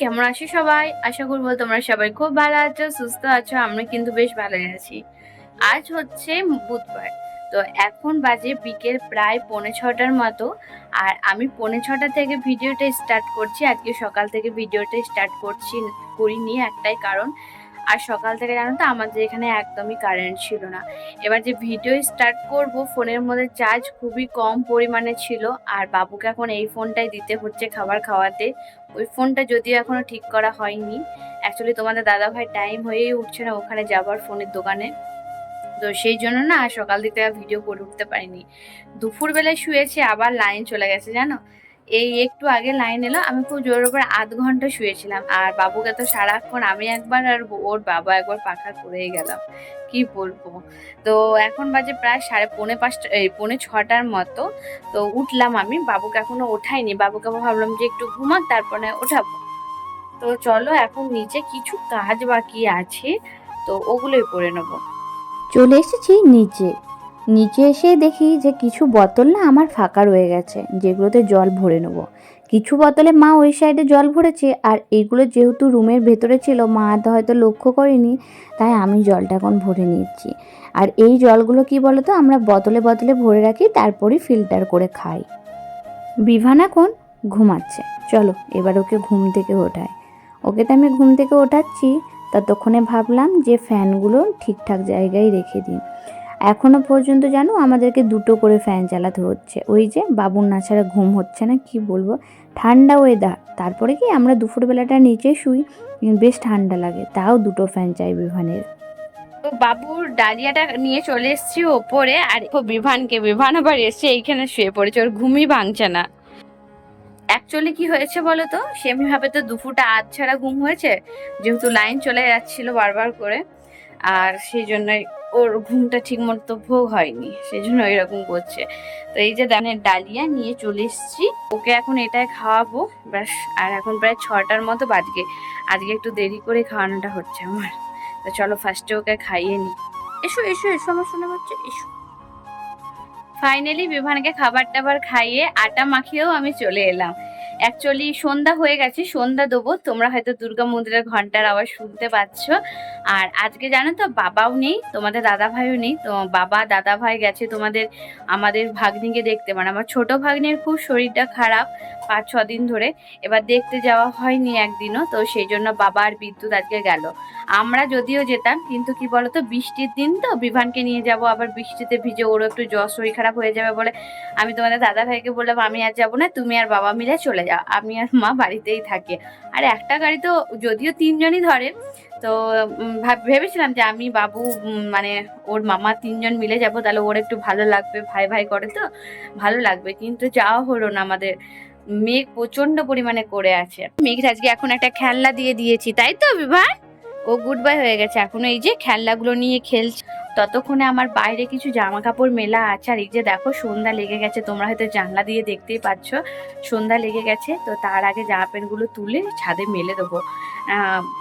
কেমন আছো সবাই? আশা করব তোমরা সবাই খুব ভালো আছো, সুস্থ আছো, আমরা কিন্তু বেশ ভালো আছি। আজ হচ্ছে বুধবার। তো এখন বাজে বিকেল প্রায় পৌনে ছটার মতো। আর আমি পৌনে ছটা থেকে ভিডিওটা স্টার্ট করছি। আজকে সকাল থেকে ভিডিওটা স্টার্ট করছি, করিনি একটাই কারণ। আর সকাল থেকে জানো তো, আমাদের এখানে একদমই কারেন্ট ছিল না। এবার যে ভিডিও স্টার্ট করব, ফোনের মধ্যে চার্জ খুবই কম পরিমাণে ছিল। আর বাবুকে এখন এই ফোনটাই দিতে হচ্ছে খাবার খাওয়াতে। ওই ফোনটা যদিও এখনও ঠিক করা হয়নি। অ্যাকচুয়ালি তোমাদের দাদাভাই টাইম হয়েই উঠছে না ওখানে যাবার ফোনের দোকানে। তো সেই জন্য না সকাল দিকে ভিডিও করে উঠতে পারিনি। দুপুরবেলায় শুয়েছি, আবার লাইন চলে গেছে, জানো? এই একটু আগে লাইন এলো, আমি খুব জোর উপরে আধ ঘণ্টা শুয়েছিলাম। আর বাবুকে তো সারাক্ষণ আমি একবার আর ওর বাবা একবার পাখা করেই গেলাম। কি বলব? তো এখন বাজে প্রায় সাড়ে পৌনে পাঁচটা, এই পৌনে ছটার মতো। তো উঠলাম আমি, বাবুকে এখনও ওঠাইনি। বাবুকে ভাবলাম যে একটু ঘুমাক, তারপরে ওঠাবো। তো চলো এখন নিচে কিছু কাজ বাকি আছে, তো ওগুলোই করে নেব। চলে এসেছি নিচে। নিচে এসে দেখি যে কিছু বোতল না আমার ফাঁকা রয়ে গেছে, যেগুলোতে জল ভরে নেব। কিছু বোতলে মা ওই সাইডে জল ভরেছে, আর এইগুলো যেহেতু রুমের ভেতরে ছিল, মা তো হয়তো লক্ষ্য করেনি, তাই আমি জলটা এখন ভরে নিচ্ছি। আর এই জলগুলো কি বলতো, আমরা বোতলে বোতলে ভরে রাখি তারপরই ফিল্টার করে খাই। বিভান এখন ঘুমাচ্ছে। চলো, এবার ওকে ঘুম থেকে ওঠায় ওকে তো আমি ঘুম থেকে ওঠাচ্ছি, ততক্ষণে ভাবলাম যে ফ্যানগুলো ঠিকঠাক জায়গায় রেখে দিই। এখনও পর্যন্ত জানো আমাদেরকে দুটো করে ফ্যান চালাতে হচ্ছে। ওই যে বাবুর না ছাড়া ঘুম হচ্ছে না, কি বলব? ঠান্ডা ওয়েদার তারপরে কি আমরা দুপুরবেলাটা নিচে শুই বেশ ঠান্ডা লাগে, তাও দুটো ফ্যান চাই বিভানের তো বাবুর ডালিয়াটা নিয়ে চলে এসেছি ওপরে, আর বিভানকে, বিভান আবার এসে এইখানে শুয়ে পড়েছে, ওর ঘুমই ভাঙছে না। অ্যাকচুয়ালি কি হয়েছে বলো তো? সেমনি ভাবে তো দুপুরটা আধ ছাড়া ঘুম হয়েছে, যেহেতু লাইন চলে যাচ্ছিল বারবার করে, আর সেই জন্যই ওর ঘুমটা ঠিক মতো ভোগ হয়নি সেই জন্য এরকম করছে। তো এই যে দানের ডালিয়া নিয়ে চলে এসেছি ওকে এখন এটাই খাওয়াবো ব্যাস। আর এখন প্রায় ছটার মতো বাজকে আজকে একটু দেরি করে খাওয়ানোটা হচ্ছে আমার। তো চলো ফার্স্টে ওকে খাইয়ে নি। এসো এসো এসো আমার শোনা হচ্ছে এসো। ফাইনালি বিভানকে খাবার টাবার খাইয়ে আটা মাখিয়েও আমি চলে এলাম। অ্যাকচুয়ালি সন্ধ্যা হয়ে গেছে, সন্ধ্যা দেবো। তোমরা হয়তো দুর্গা মন্দিরের ঘণ্টার আওয়াজ শুনতে পাচ্ছ। আর আজকে জানো তো, বাবাও নেই, তোমাদের দাদা ভাইও নেই। তো বাবা দাদা ভাই গেছে তোমাদের, আমাদের ভাগ্নিকে দেখতে। মানে আমার ছোট ভাগ্নির খুব শরীরটা খারাপ পাঁচ, ছ দিন ধরে। এবার দেখতে যাওয়া হয়নি একদিনও, তো সেই জন্য বাবা আর বিদ্যুৎ আজকে গেল। আমরা যদিও যেতাম, কিন্তু কি বলতো, বৃষ্টির দিন তো বিভানকে নিয়ে যাব, আবার বৃষ্টিতে ভিজে ওরও একটু জ্বর শরীর খারাপ হয়ে যাবে বলে আমি তোমাদের দাদা ভাইকে বললাম, আমি আর যাব না, তুমি আর বাবা মিলে চলে আমি আর মা বাড়িতেই থাকে। আর একটা গাড়ি তো যদিও তিনজনই ধরে, তো ভাব- ভেবেছিলাম যে আমি, বাবু মানে ওর মামা তিনজন মিলে যাব, তাহলে ওর একটু ভালো লাগবে, ভাই ভাই করে তো, ভালো লাগবে। কিন্তু যাওয়া হলো না আমাদের। মেঘ প্রচণ্ড পরিমাণে করে আছে। মেঘ আজকে এখন একটা খেলনা দিয়ে দিয়েছি, তাই তো বিভান ও গুড বাই হয়ে গেছে। এখন এই যে খেলনাগুলো নিয়ে খেলছে। ততক্ষণে আমার বাইরে কিছু জামা কাপড় মেলা আছে। আর এই যে দেখো, সন্ধ্যা লেগে গেছে। তোমরা হয়তো জানলা দিয়ে দেখতেই পাচ্ছ। সন্ধ্যা লেগে গেছে, তো তার আগে জামা প্যান্টগুলো তুলে ছাদে মেলে দেবো।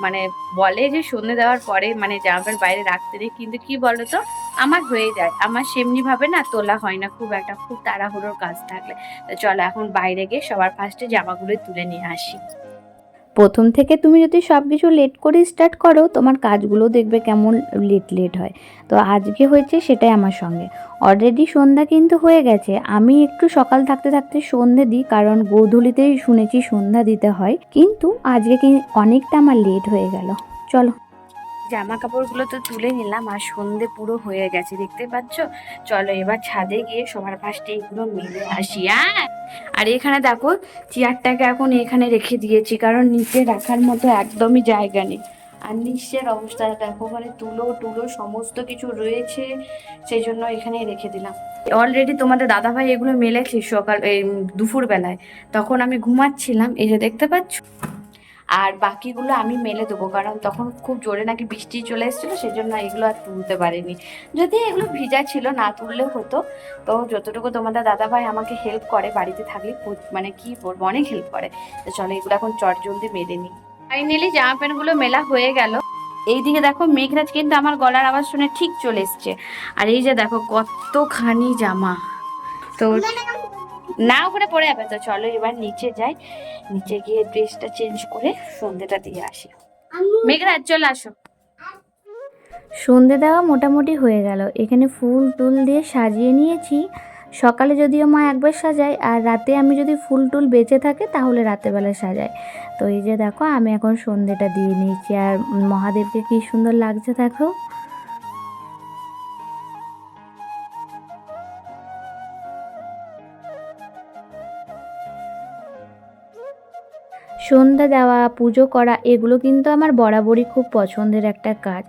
মানে বলে যে সন্ধ্যে দেওয়ার পরে মানে জামা প্যান্ট বাইরে রাখতে নেই। কিন্তু কি বলো তো আমার হয়ে যায়। আমার সেমনিভাবে না তোলা হয় না খুব একটা, খুব তাড়াহুড়োর কাজ থাকলে। চলো এখন বাইরে গিয়ে সবার ফার্স্টে জামাগুলো তুলে নিয়ে আসি। প্রথম থেকে তুমি যদি সব কিছু লেট করে স্টার্ট করো, তোমার কাজগুলো দেখবে কেমন লেট লেট হয়। তো আজকে হয়েছে সেটাই আমার সঙ্গে। অলরেডি সন্ধ্যা কিন্তু হয়ে গেছে। আমি একটু সকাল থাকতে থাকতে সন্ধে দিই, কারণ গোধূলিতেই শুনেছি সন্ধ্যা দিতে হয়। কিন্তু আজকে অনেকটা আমার লেট হয়ে গেল। চলো। জামা কাপড়গুলো তো তুলে নিলাম আর সন্ধে পুরো হয়ে গেছে, দেখতে পাচ্ছ? চলো এবার ছাদে গিয়ে সবার ফার্স্টে এগুলো মেলে আসি আর এখানে দেখো, চেয়ারটাকে এখন এখানে রেখে দিয়েছি, কারণ নিচে রাখার মতো একদমই জায়গা নেই। আর নিচের অবস্থা দেখো মানে তুলো, টুলো, সমস্ত কিছু রয়েছে, সেই জন্য এখানে রেখে দিলাম। অলরেডি তোমাদের দাদাভাই এগুলো মেলেছে সকাল, এই দুপুর বেলায় তখন আমি ঘুমাচ্ছিলাম, এই যে দেখতে পাচ্ছ? আর বাকিগুলো আমি মেলে দেবো, কারণ তখন খুব জোরে নাকি বৃষ্টি চলে এসেছিল সেই জন্য এগুলো আর তুলতে পারিনি। যদি এগুলো ভিজা ছিল, না তুললেও হতো। তো যতটুকু তোমাদের দাদাভাই আমাকে হেল্প করে বাড়িতে থাকলে মানে কি বলব, অনেক হেল্প করে। তো চলো এগুলো এখন চট জলদি মেলে নিই। ফাইনালি জামা প্যান্টগুলো মেলা হয়ে গেল। এইদিকে দেখো মেঘরাজ কিন্তু আমার গলার আওয়াজ শুনে ঠিক চলে এসছে। আর এই যে দেখো কতখানি জামা। তো না ওখানে পড়ে যাবে। তো চলো এবার নিচে যাই। নিচে গিয়ে ড্রেসটা চেঞ্জ করে সন্ধ্যেটা দিয়ে আসি। মেঘরাজ চলে আসো। সন্ধে দেওয়া মোটামুটি হয়ে গেল। এখানে ফুল টুল দিয়ে সাজিয়ে নিয়েছি। সকালে যদিও মা একবার সাজায় আর রাতে আমি যদি ফুল টুল বেঁচে থাকে তাহলে রাতেরবেলা সাজাই তো এই যে দেখো আমি এখন সন্ধেটা দিয়ে নিয়েছি। আর মহাদেবকে কি সুন্দর লাগছে দেখো। সন্ধ্যা দেওয়া, পুজো করা, এগুলো কিন্তু আমার বরাবরই খুব পছন্দের একটা কাজ।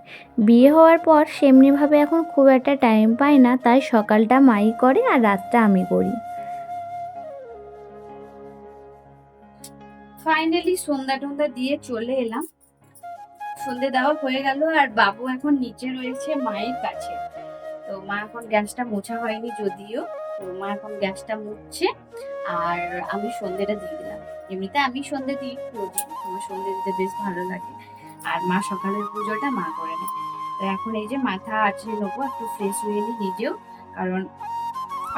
বিয়ে হওয়ার পর সেমনিভাবে এখন খুব একটা টাইম পাই না, তাই সকালটা মাই করে আর রাতটা আমি করি। ফাইনালি সন্ধ্যা টন্ধা দিয়ে চলে এলাম। সন্ধ্যে দেওয়া হয়ে গেল আর বাবু এখন নিচে রয়েছে মায়ের কাছে। তো মা এখন গ্যাসটা মোছা হয়নি যদিও, তো মা এখন গ্যাসটা মুছছে। আর আমি সন্ধ্যেটা দিয়ে এমনিতে আমি সন্ধ্যে দিই রোজই আমার সন্ধ্যে দিতে বেশ ভালো লাগে। আর মা সকালের পুজোটা মা করে নেয়। তো এখন এই যে মাথা আঁচড়ে নেব, একটু ফ্রেশ হয়ে নিই নিজেও। কারণ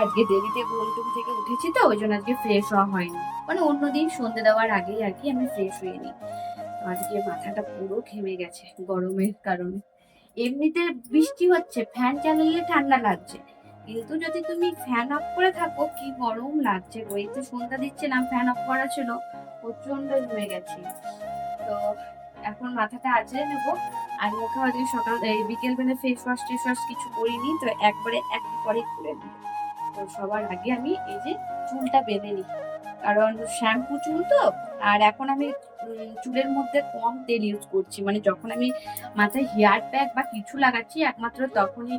আজকে দেরিতে ঘুম থেকে উঠেছি তো, ওই জন্য আজকে ফ্রেশ হওয়া হয়নি। মানে অন্যদিন সন্ধে দেওয়ার আগেই আর কি আমি ফ্রেশ হয়ে নিই। তো আজকে মাথাটা পুরো ঘেমে গেছে গরমের কারণে। এমনিতে বৃষ্টি হচ্ছে ফ্যান চালালে ঠান্ডা লাগছে। কিন্তু যদি তুমি ফ্যান অফ করে থাকো, কি গরম লাগছে ওই তো সন্ধ্যা দিচ্ছিলাম ফ্যান অফ করা ছিল প্রচণ্ড হয়ে গেছি। তো এখন মাথাটা আঁচড়ে নেব। আর মুখে হয়তো সকাল, এই বিকেল বেলা ফেস ওয়াশ টেস ওয়াশ কিছু করিনি, তো একবারে এক পরে করে নিই তো সবার আগে আমি এই যে চুলটা বেঁধে নিই। কারণ শ্যাম্পু চুল তো, আর এখন আমি চুলের মধ্যে কম তেল ইউজ করছি। মানে যখন আমি মাথায় হেয়ার প্যাক বা কিছু লাগাচ্ছি, একমাত্র তখনই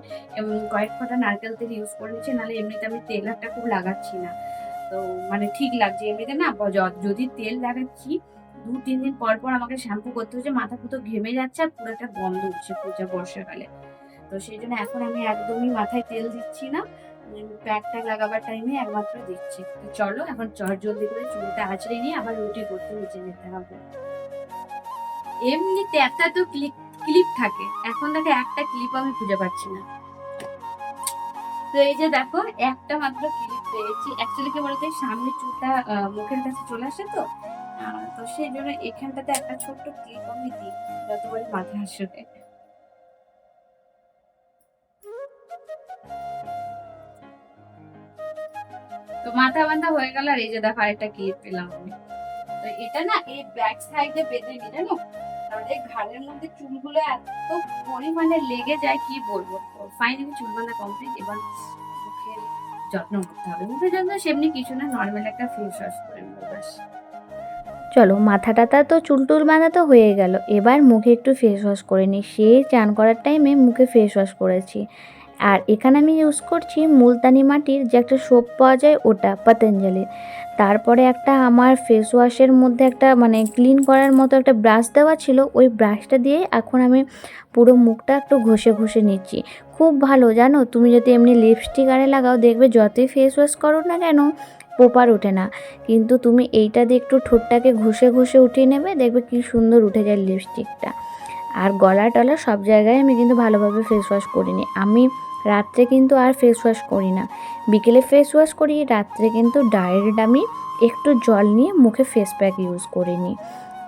কয়েক ফোঁটা নারকেল তেল ইউজ করে নিচ্ছি নাহলে এমনিতে আমি তেল একটা খুব লাগাচ্ছি না। তো মানে ঠিক লাগছে, এমনিতে না যদি তেল লাগাচ্ছি, দু, তিন দিন পর পর আমাকে শ্যাম্পু করতে হচ্ছে, মাথা পুরো ঘেমে যাচ্ছে আর পুরো একটা গন্ধ উঠছে পূজা বর্ষাকালে। তো সেই জন্য এখন আমি একদমই মাথায় তেল দিচ্ছি না। প্যাক ট্যাক লাগাবার টাইমে একমাত্র দিচ্ছি। তো চলো, এখন চট জলদি করে চুলটা আঁচড়ে নিয়ে আবার রুটি করতে নিচে যেতে হবে। এমনিতে একটা তো ক্লিপ ক্লিপ থাকে। এখন দেখো একটা ক্লিপ আমি খুঁজে পাচ্ছি না। তো এই যে দেখো, একটা মাত্র ক্লিপ পেয়েছি। অ্যাকচুয়ালি কি বলতে সামনে চুলটা মুখের কাছে চলে আসে তো? তো সেই জন্য এখানটাতে একটা ছোট্ট ক্লিপ আমি দিই যতবারই মাথা আসবে মাথা বান্ধা হয়ে গেল আর এই যে দেখো আরেকটা ক্লিপ পেলাম আমি। তো এটা না এই ব্যাক সাইডে বেঁধে নি, জানো? তাহলে ঘাড়ের মধ্যে চুলগুলো এত পরিমাণে লেগে যায়, কি বলব? ফাইনালি চুল বাঁধা কমপ্লিট এবার মুখের যত্ন করতে হবে। মুখের যত্ন সেমনি কিছু না নর্মাল একটা ফেস ওয়াশ করে নেব, ব্যাস। চলো মাথা টাথা তো চুল টুল বাঁধা তো হয়ে গেল। এবার মুখে একটু ফেস ওয়াশ করে নিই সেই চান করার টাইমে মুখে ফেস ওয়াশ করেছি। আর এখানে আমি ইউজ করছি মুলতানি মাটির যে একটা সোপ পাওয়া যায় ওটা, পতঞ্জলির। তারপরে একটা আমার ফেস ওয়াশের মধ্যে একটা মানে ক্লিন করার মতো একটা ব্রাশ দেওয়া ছিল, ওই ব্রাশটা দিয়ে এখন আমি পুরো মুখটা একটু ঘষে ঘষে নিচ্ছি। খুব ভালো, জানো? তুমি যদি এমনি লিপস্টিক আরে লাগাও, দেখবে যতই ফেস ওয়াশ করো না কেন পোপার ওঠে না। কিন্তু তুমি এইটা দিয়ে একটু ঠোঁটটাকে ঘষে ঘষে উঠিয়ে নেবে, দেখবে কি সুন্দর উঠে যায় লিপস্টিকটা আর গলা টলা সব জায়গায় আমি কিন্তু ভালোভাবে ফেস ওয়াশ করিনি। আমি রাত্রে কিন্তু আর ফেস ওয়াশ করি না। বিকেলে ফেস ওয়াশ করি, রাত্রে কিন্তু ডাইরেক্ট আমি একটু জল নিয়ে মুখে ফেস প্যাক ইউজ করে নিই।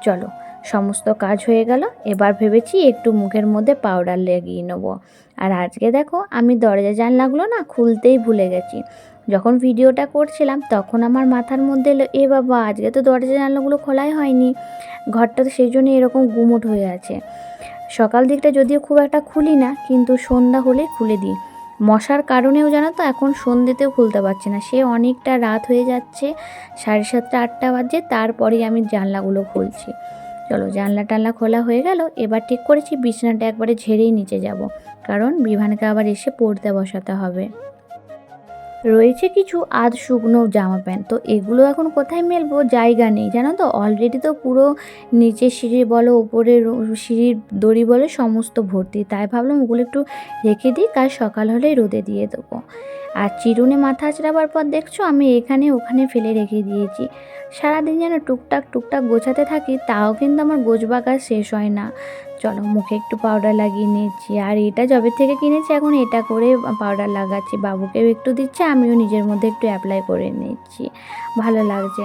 চলো, সমস্ত কাজ হয়ে গেল, এবার ভেবেছি একটু মুখের মধ্যে পাউডার লাগিয়ে নেব। আর আজকে দেখো, আমি দরজা জানলাগুলো না খুলতেই ভুলে গেছি। যখন ভিডিওটা করছিলাম, তখন আমার মাথার মধ্যে এলো, এ বাবা, আজকে তো দরজা জানলাগুলো খোলাই হয়নি। ঘরটা তো সেই জন্য এরকম গুমোট হয়ে আছে। সকাল দিকটা যদিও খুব একটা খুলি না, কিন্তু সন্ধ্যা হলে খুলে দিই। মশার কারণেও জানো তো, এখন সন্ধ্যেতেও খুলতে পারছে না। সে অনেকটা রাত হয়ে যাচ্ছে, সাড়ে সাতটা, আটটা বাজে তারপরেই আমি জানলাগুলো খুলছি। চলো, জানলা টানলা খোলা হয়ে গেল, এবার ঠিক করেছি বিছানাটা একবারে ঝেড়েই নিচে যাব, কারণ বিভানকে আবার এসে পড়তে বসাতে হবে। রয়েছে কিছু আধ শুকনো জামা প্যান্ট। তো এগুলো এখন কোথায় মেলবো? জায়গা নেই, জানো তো? অলরেডি তো পুরো নিচের সিঁড়ি বলো ওপরের সিঁড়ির দড়ি বলো, সমস্ত ভর্তি। তাই ভাবলাম ওগুলো একটু রেখে দিই, কাল সকাল হলেই রোদে দিয়ে দেবো। আর চিরুনে মাথা আঁচড়াবার পর দেখছ আমি এখানে ওখানে ফেলে রেখে দিয়েছি। সারাদিন যেন টুকটাক টুকটাক গোছাতে থাকি, তাও কিন্তু আমার গোছবা কাজ শেষ হয় না। চলো, মুখে একটু পাউডার লাগিয়ে নিয়েছি। আর এটা জবে থেকে কিনেছি, এখন এটা করে পাউডার লাগাচ্ছি। বাবুকেও একটু দিচ্ছে, আমিও নিজের মধ্যে একটু অ্যাপ্লাই করে নিচ্ছি। ভালো লাগছে।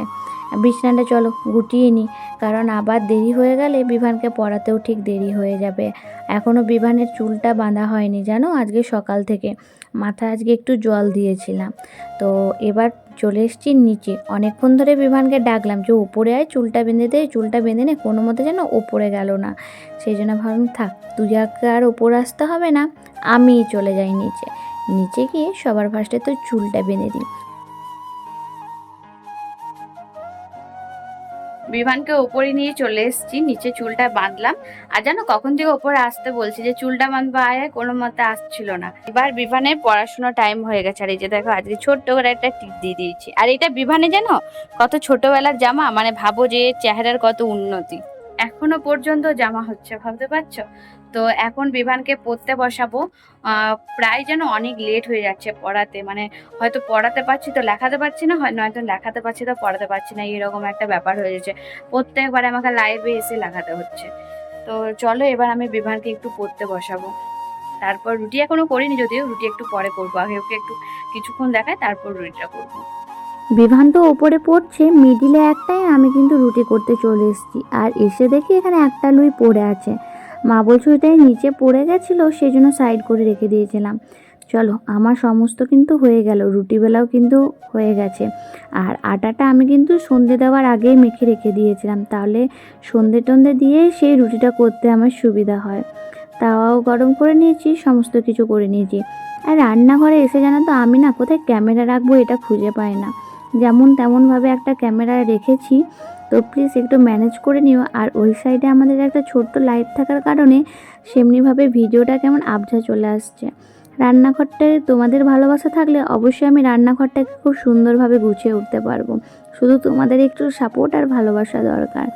বিছনাটা চলো, গুটিয়ে নিই কারণ আবার দেরি হয়ে গেলে বিভানকে পড়াতেও ঠিক দেরি হয়ে যাবে। এখনও বিভানের চুলটা বাঁধা হয়নি, জানো? আজকে সকাল থেকে। মাথায় আজকে একটু জল দিয়েছিলাম। তো এবার চলে এসেছি নিচে। অনেকক্ষণ ধরে বিভানকে ডাকলাম যে, ওপরে আয়, চুলটা বেঁধে দে, চুলটা বেঁধে নে। কোনো মতে যেন ওপরে গেল না। সেই জন্য ভাবলাম, থাক, তুই আর ওপর আসতে হবে না? আমিই চলে যাই নিচে। নিচে গিয়ে সবার ফার্স্টে তো চুলটা বেঁধে দিই। বিভানকে ওপরে নিয়ে চলে এসেছি, নিচে চুলটা বাঁধলাম। আর জানো, কখন থেকে ওপরে আসতে বলছি যে, চুলটা বাঁধবা আয়, কোনো মতে আসছিল না। এবার বিভানের পড়াশোনা টাইম হয়ে গেছে। আর এই যে দেখো, আজকে ছোট্ট করে একটা টিপ দিয়ে দিয়েছি। আর এটা বিমানে জানো, কত ছোটবেলার জামা মানে ভাবো যে চেহারার কত উন্নতি। এখনও পর্যন্ত জামা হচ্ছে, ভাবতে পারছ? তো এখন বিভানকে পড়তে বসাবো। প্রায় যেন অনেক লেট হয়ে যাচ্ছে পড়াতে। মানে হয়তো পড়াতে পারছি তো লেখাতে পারছি না, হয় নয়তো লেখাতে পারছি তো পড়াতে পারছি না, এরকম একটা ব্যাপার হয়ে যাচ্ছে। প্রত্যেকবার আমাকে লাইভে এসে লাগাতে হচ্ছে। তো চলো এবার আমি বিভানকে একটু পড়তে বসাবো। তারপর রুটি এখনও করিনি যদিও, রুটি একটু পরে করব। আগে ওকে একটু কিছুক্ষণ দেখায় তারপর রুটিটা করব। বিভান তো ওপরে পড়ছে মিডিলে একটাই, আমি কিন্তু রুটি করতে চলে এসেছি। আর এসে দেখি এখানে একটা লুই পড়ে আছে। মা বলছে, ওইটাই নিচে পড়ে গেছিল সেই জন্য সাইড করে রেখে দিয়েছিলাম। চলো, আমার সমস্ত কিন্তু হয়ে গেল রুটিবেলাও কিন্তু হয়ে গেছে। আর আটাটা আমি কিন্তু সন্ধে দেওয়ার আগেই মেখে রেখে দিয়েছিলাম, তাহলে সন্ধে টন্ধে দিয়ে সেই রুটিটা করতে আমার সুবিধা হয়। তাওয়াও গরম করে নিয়েছি, সমস্ত কিছু করে নিয়েছি। আর রান্নাঘরে এসে জানো তো, আমি না কোথায় ক্যামেরা রাখব এটা খুঁজে পাই না। যেমন তেমনভাবে একটা ক্যামেরা রেখেছি তো প্লিজ একটু ম্যানেজ করে নিও। আর ওই সাইডে আমাদের একটা ছোট্ট লাইট থাকার কারণে সেমনিভাবে ভিডিওটা কেমন আবঝা চলে আসছে। রান্নাঘরটায় তোমাদের ভালোবাসা থাকলে অবশ্যই আমি রান্নাঘরটাকে খুব সুন্দরভাবে গুছিয়ে উঠতে পারব। শুধু তোমাদের একটু সাপোর্ট আর ভালোবাসা দরকার।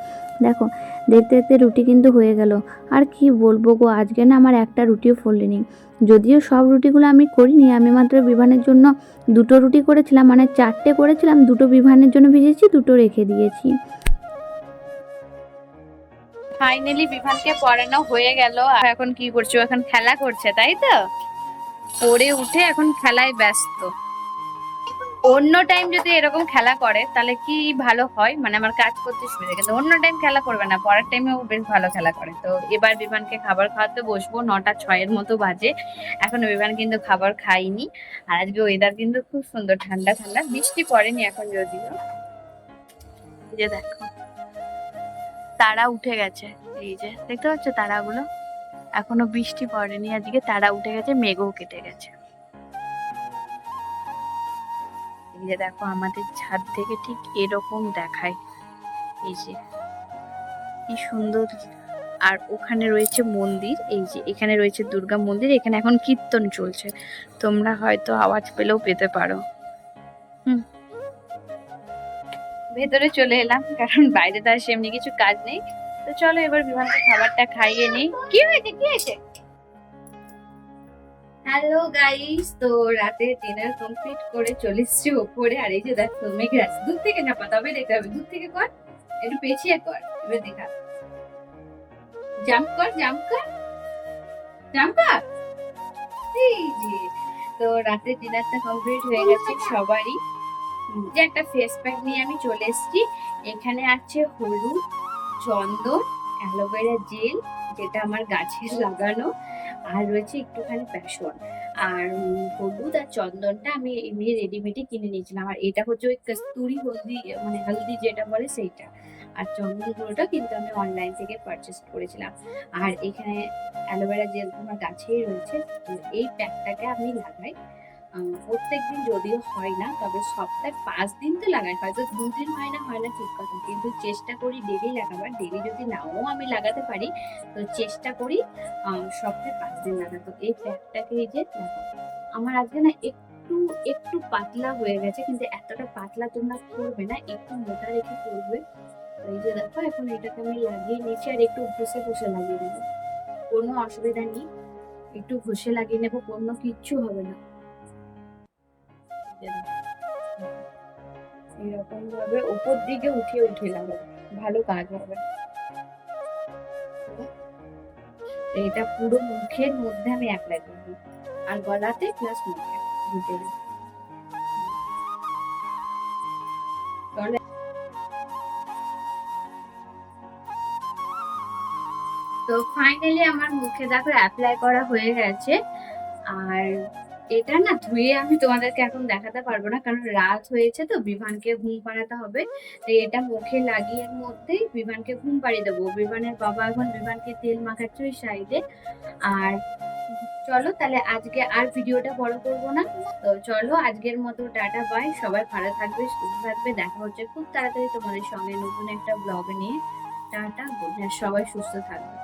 দেখো, দেখতে দেখতে রুটি কিন্তু হয়ে গেল। আর কি বলব গো, আজকে না আমার একটা রুটিও ফোলেনি। যদিও সব রুটিগুলো আমি করিনি, আমি মাত্র বিভানের জন্য দুটো রুটি করেছিলাম মানে চারটে করেছিলাম, দুটো বিভানের জন্য ভিজেছি, দুটো রেখে দিয়েছি। ফাইনালি বিভানকে পড়ানো হয়ে গেল। আর এখন কি করছ? এখন খেলা করছে, তাই তো? পড়ে উঠে এখন খেলায় ব্যস্ত। অন্য টাইম যদি এরকম খেলা করে, তাহলে কি ভালো হয়? মানে আমার কাজ করতে সুবিধা কিন্তু অন্য টাইম খেলা করবে না। পরের টাইমেও বেশ ভালো খেলা করে। তো এবার বিভানকে খাবার খাওয়াতে বসবো, নটা, ছয়ের মতো বাজে। এখনও বিভান কিন্তু খাবার খাইনি আর আজকে ওয়েদার কিন্তু খুব সুন্দর, ঠান্ডা ঠান্ডা। বৃষ্টি পড়েনি এখন যদিও। যে দেখো। তারা উঠে গেছে। এই যে, দেখতে পাচ্ছ তারাগুলো? এখনও বৃষ্টি পড়েনি, আজকে তারা উঠে গেছে, মেঘও কেটে গেছে। এই যে দেখো, আমাদের ছাদ থেকে ঠিক এরকম দেখায়। এই যে, কি সুন্দর। আর ওখানে রয়েছে মন্দির, এই যে, এখানে রয়েছে দুর্গা মন্দির, এখানে এখন কীর্তন চলছে। তোমরা হয়তো আওয়াজ পেলেও পেতে পারো। হুম। ভেতরে চলে এলাম, কারণ বাইরে তো আর সেমনি কিছু কাজ নেই। তো চলো এবার বিমানকে খাবারটা খাইয়ে নিই। কি হয়েছে কি হয়েছে? হ্যালো গাইস তো রাতে ডিনার কমপ্লিট করে চলে এসছি ওপরে, আর এই যে দেখো মেঘরাজ। দূর থেকে না পা, তবে দেখতে হবে। দূর থেকে কর, একটু পেছিয়ে কর, এবার দেখা। জাম্প কর জাম্প কর জাম্প কর। এই যে, তো রাতে ডিনারটা কমপ্লিট হয়ে গেছে সবারই। যে একটা ফেস প্যাক নিয়ে আমি চলে এসেছি। এখানে আছে হলুদ, চন্দন, অ্যালোভেরা জেল, যেটা আমার গাছের লাগানো। আর রয়েছে একটুখানি বেসন আর হলুদ আর চন্দনটা আমি এমনি রেডিমেডে কিনে নিয়েছিলাম। আর এটা হচ্ছে ওই কস্তুরি হলদি মানে হলদি যেটা বলে সেইটা। আর চন্দন গুঁড়োটা কিন্তু আমি অনলাইন থেকে পারচেস করেছিলাম। আর এখানে অ্যালোভেরা জেল আমার গাছেই রয়েছে। এই প্যাকটাকে আমি লাগাই। প্রত্যেক দিন যদিও হয় না, তবে সপ্তাহে পাঁচ দিন তো লাগাই, হয়তো দুদিন হয় না হয় না ঠিক কথা। কিন্তু চেষ্টা করি ডেলি লাগাবার ডেলি যদি নাও আমি লাগাতে পারি, তো চেষ্টা করি সপ্তাহে পাঁচ দিন লাগাতো। এই প্যাকটাকে এই যে আমার আজকে না একটু একটু পাতলা হয়ে গেছে, কিন্তু এতটা পাতলা তোমরা করবে না, একটু মোটা রেখে করবে। এই যে দেখো, এখন এটাকে আমি লাগিয়ে নিয়েছি, আর একটু ঘষে ঘষে লাগিয়ে নেব। কোনো অসুবিধা নেই, একটু ঘষে লাগিয়ে নেব, কোনো কিচ্ছু হবে না। এরকম ভাবে উপর দিকে উঠিয়ে উঠিয়ে লাগাবো ভালো কাজ হবে। এটা পুরো মুখের মধ্যে আমি অ্যাপ্লাই করব আর গলাতে প্লাস মুখে দুটো তো ফাইনালি আমার মুখে দেখো অ্যাপ্লাই করা হয়ে গেছে। আর এটা না ধুয়ে আমি তোমাদেরকে এখন দেখাতে পারব না, কারণ রাত হয়েছে তো, বিভানকে ঘুম পাড়াতে হবে। তো এটা মুখে লাগিয়ে মধ্যেই বিভানকে ঘুম পাড়িয়ে দেবো। বিভানের বাবা এখন বিভানকে তেল মাখাচ্ছে ওই সাইডে। আর চলো তাহলে আজকে আর ভিডিওটা বড় করব না। তো চলো আজকের মতো টাটা, বাই। সবাই ভালো থাকবে, সুস্থ থাকবে। দেখা হচ্ছে খুব তাড়াতাড়ি তোমাদের সঙ্গে নতুন একটা ব্লগ নিয়ে। টাটা সবাই সুস্থ থাকবে।